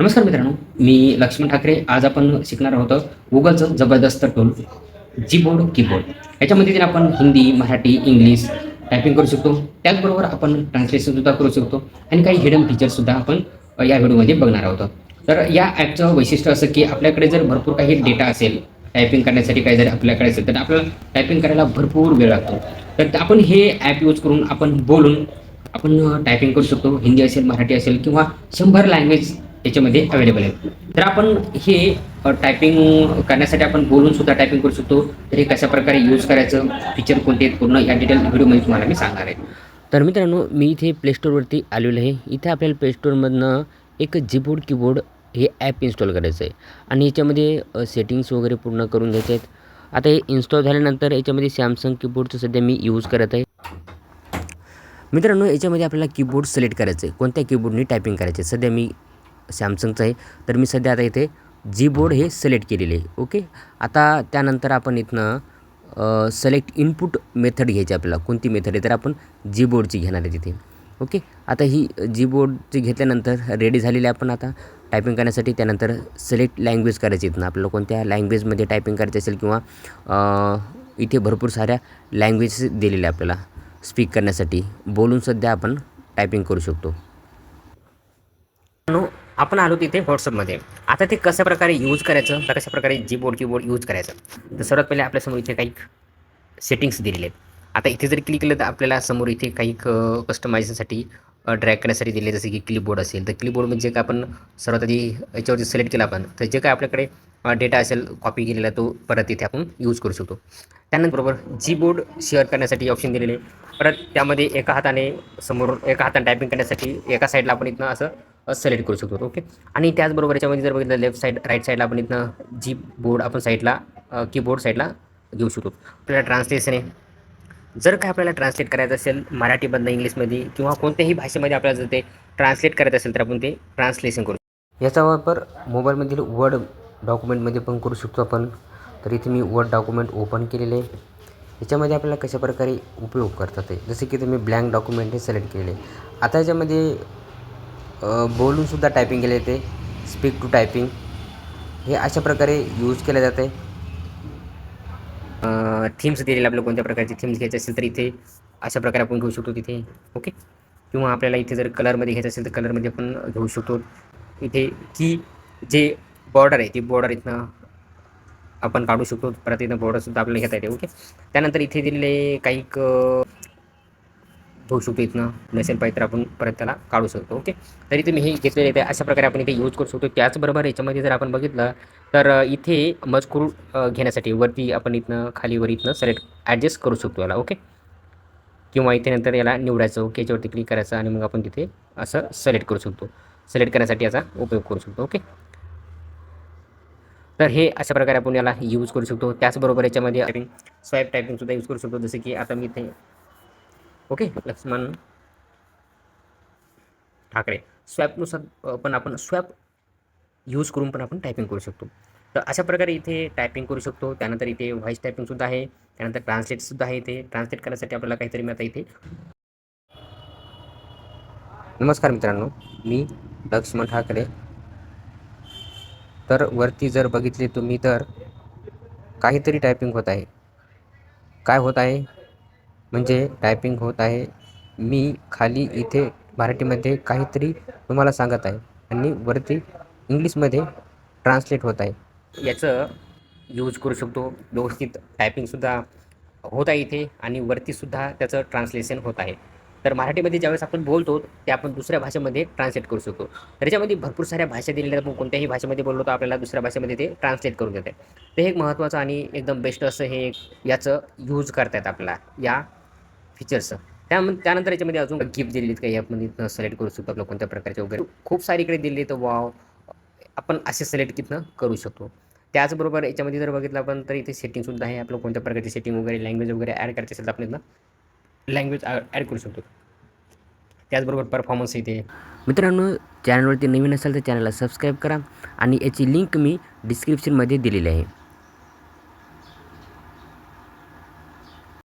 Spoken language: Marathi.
नमस्कार मित्रांनो मी लक्ष्मण ठाकरे. आज आपण शिकणार आहोत गुगलचं जबरदस्त टोल जीबोर्ड कीबोर्ड याच्यामध्ये आपण हिंदी मराठी इंग्लिश टायपिंग करू शकतो. त्याचबरोबर आपण ट्रान्सलेशन सुद्धा करू शकतो. आणि काही हिडन फीचर्स सुद्धा आपण या व्हिडिओमध्ये बघणार आहोत. तर या ॲपचं वैशिष्ट्य असं की आपल्याकडे जर भरपूर काही डेटा असेल टायपिंग करण्यासाठी काही जर आपल्याकडे असेल तर आपल्याला टायपिंग करायला भरपूर वेळ लागतो. तर आपण हे ॲप यूज करून आपण बोलून आपण टायपिंग करू शकतो. हिंदी असेल मराठी असेल किंवा शंभर लँग्वेज त्याच्यामध्ये अवेलेबल आहेत. तर आपण हे टायपिंग करण्यासाठी आपण बोलून सुद्धा टायपिंग करू शकतो. तर हे कशा प्रकारे यूज करायचं फीचर कोणते आहेत पूर्ण या डिटेल व्हिडिओमध्ये तुम्हाला मी सांगणार आहे. तर मित्रांनो मी इथे प्लेस्टोरवरती आलेलो आहे. इथे आपल्याला प्लेस्टोरमधनं एक जीबोर्ड कीबोर्ड हे ॲप इन्स्टॉल करायचं आहे. आणि याच्यामध्ये सेटिंग्स वगैरे पूर्ण करून घ्यायचे आहेत. आता हे इन्स्टॉल झाल्यानंतर याच्यामध्ये सॅमसंग कीबोर्डचं सध्या मी यूज करत आहे. मित्रांनो याच्यामध्ये आपल्याला कीबोर्ड सिलेक्ट करायचं आहे. कोणत्या कीबोर्डनी टायपिंग करायचे सध्या मी सॅमसंगचं आहे. तर मी सध्या आता इथे जी बोर्ड हे सिलेक्ट केलेले आहे. ओके? आता त्यानंतर आपण इथनं सिलेक्ट इनपुट मेथड घ्यायची आपल्याला. कोणती मेथड आहे? तर आपण जी बोर्डची घेणार आहे तिथे. ओके? आता ही जी बोर्डची घेतल्यानंतर रेडी झालेली आहे आपण आता. टायपिंग करण्यासाठी त्यानंतर सिलेक्ट लँग्वेज करायची इथनं. आपल्याला कोणत्या लँग्वेजमध्ये टायपिंग करायची असेल किंवा इथे भरपूर साऱ्या लँग्वेज दिलेल्या आपल्याला स्पीक करण्यासाठी. बोलून सध्या आपण टायपिंग करू शकतो. नो आपण आलो तिथे व्हॉट्सअपमध्ये. आता ते कशा प्रकारे यूज करायचं? तर कशा प्रकारे जी बोर्ड कीबोर्ड यूज करायचं? तर सर्वात पहिले आपल्यासमोर इथे काही सेटिंग्स दिलेले आहेत. आता इथे जर क्लिक केलं तर आपल्याला समोर इथे काही कस्टमायझेशनसाठी ड्रॅग करण्यासाठी दिले जसे की क्लिपबोर्ड असेल तर क्लिपबोर्ड म्हणजे काय आपण सर्वात आधी याच्यावरती सिलेक्ट केला आपण तर जे काय आपल्याकडे डेटा असेल कॉपी केलेला तो परत इथे आपण यूज करू शकतो. त्यानंतर बरोबर जी बोर्ड शेअर करण्यासाठी ऑप्शन दिलेले आहे. परत त्यामध्ये एका हाताने समोर एका हाताने टायपिंग करण्यासाठी एका साईडला आपण इथनं असं सिलेक्ट करू शकतो. ओके आणि त्याचबरोबर याच्यामध्ये जर बघितलं लेफ्ट साईड राईट साईडला आपण इथनं जी बोर्ड आपण साईडला कीबोर्ड साईडला घेऊ शकतो. आपल्याला ट्रान्सलेशन आहे. जर काय आपल्याला ट्रान्सलेट करायचं असेल मराठीमधनं इंग्लिशमध्ये किंवा कोणत्याही भाषेमध्ये आपल्याला जर ते ट्रान्सलेट करायचं असेल तर आपण ते ट्रान्सलेशन करू. याचा वापर मोबाईलमधील वर्ड डॉक्युमेंटमध्ये पण करू शकतो आपण. तर इथे मी वर्ड डॉक्युमेंट ओपन केलेले आहे. याच्यामध्ये आपल्याला कशा प्रकारे उपयोग करतात ते? जसे की तुम्ही ब्लँक डॉक्युमेंट हे सिलेक्ट केले आता याच्यामध्ये बोलूनसुद्धा टायपिंग केले जाते. स्पीक टू टायपिंग हे अशा प्रकारे यूज केलं जाते. थीम्स दिलेले आपल्याला कोणत्या प्रकारचे थीम्स घ्यायचे असेल तर इथे अशा प्रकारे आपण घेऊ शकतो तिथे. ओके किंवा आपल्याला इथे जर कलरमध्ये घ्यायचं असेल तर कलरमध्ये आपण घेऊ शकतो. इथे की जे बॉर्डर आहे ती बॉर्डर इथनं आपण काढू शकतो. परत इथं बॉर्डरसुद्धा आपल्याला घेता येते. ओके त्यानंतर इथे दिलेले काही होऊ शकतो इथनं नसेल पाहिजे तर आपण परत त्याला काढू शकतो ओके? तरी तुम्ही हे घेतलेले आहे अशा प्रकारे आपण इथे यूज करू शकतो. त्याचबरोबर याच्यामध्ये जर आपण बघितलं तर इथे मजकूर घेण्यासाठी वरती आपण इथनं खालीवर इथनं सिलेक्ट ॲडजस्ट करू शकतो याला ओके? किंवा इथे नंतर याला निवडायचं ओके? याच्यावरती क्लिक करायचं आणि मग आपण तिथे असं सिलेक्ट करू शकतो. सिलेक्ट करण्यासाठी याचा उपयोग करू शकतो ओके? तर हे अशा प्रकारे आपण याला यूज करू शकतो. त्याचबरोबर याच्यामध्ये आपण स्वाईप टायपिंगसुद्धा यूज करू शकतो. जसं की आता मी इथे ओके लक्ष्मण ठाकरे. स्वॅपनुसार पण आपण स्वॅप यूज करून पण आपण टायपिंग करू शकतो. तर अशा प्रकारे इथे टायपिंग करू शकतो. त्यानंतर इथे व्हॉईस टायपिंगसुद्धा आहे. त्यानंतर ट्रान्सलेटसुद्धा आहे इथे. ट्रान्सलेट करण्यासाठी आपल्याला काहीतरी मी आता इथे. नमस्कार मित्रांनो मी लक्ष्मण ठाकरे. तर वरती जर बघितले तुम्ही तर काहीतरी टायपिंग होत आहे. काय होत आहे? म्हणजे टायपिंग होत आहे. मी खाली इथे मराठीमध्ये काहीतरी तुम्हाला सांगत आहे. आणि वरती इंग्लिशमध्ये ट्रान्सलेट होत आहे. याचं यूज करू शकतो. व्यवस्थित टायपिंगसुद्धा होत आहे इथे आणि वरतीसुद्धा त्याचं ट्रान्सलेशन होत आहे. तर मराठीमध्ये ज्यावेळेस आपण बोलतो ते आपण दुसऱ्या भाषेमध्ये ट्रान्सलेट करू शकतो. तर याच्यामध्ये भरपूर साऱ्या भाषा दिलेल्या आहेत. आपण कोणत्याही भाषेमध्ये बोललो तर आपल्याला दुसऱ्या भाषेमध्ये ते ट्रान्सलेट करून देते. ते एक महत्त्वाचं आणि एकदम बेस्ट असं हे याचं यूज करतायत आपल्याला. या फीचर्स त्या त्यानंतर याच्यामध्ये अजून गिफ्ट दिलेली आहेत काही ॲपमध्ये सिलेक्ट करू शकतो आपलं कोणत्या प्रकारचे वगैरे. खूप सारी इकडे दिले तर वाव आपण असे सिलेक्ट तिथनं करू शकतो. त्याचबरोबर याच्यामध्ये जर बघितलं आपण तर इथे सेटिंगसुद्धा आहे. आपलं कोणत्या प्रकारची सेटिंग वगैरे लँग्वेज वगैरे ॲड करायची असेल तर आपण इथनं लँग्वेज ॲड करू शकतो. त्याचबरोबर परफॉर्मन्स इथे मित्रांनो चॅनलवरती नवीन असाल तर चॅनलला सबस्क्राईब करा. आणि याची लिंक मी डिस्क्रिप्शनमध्ये दिलेली आहे.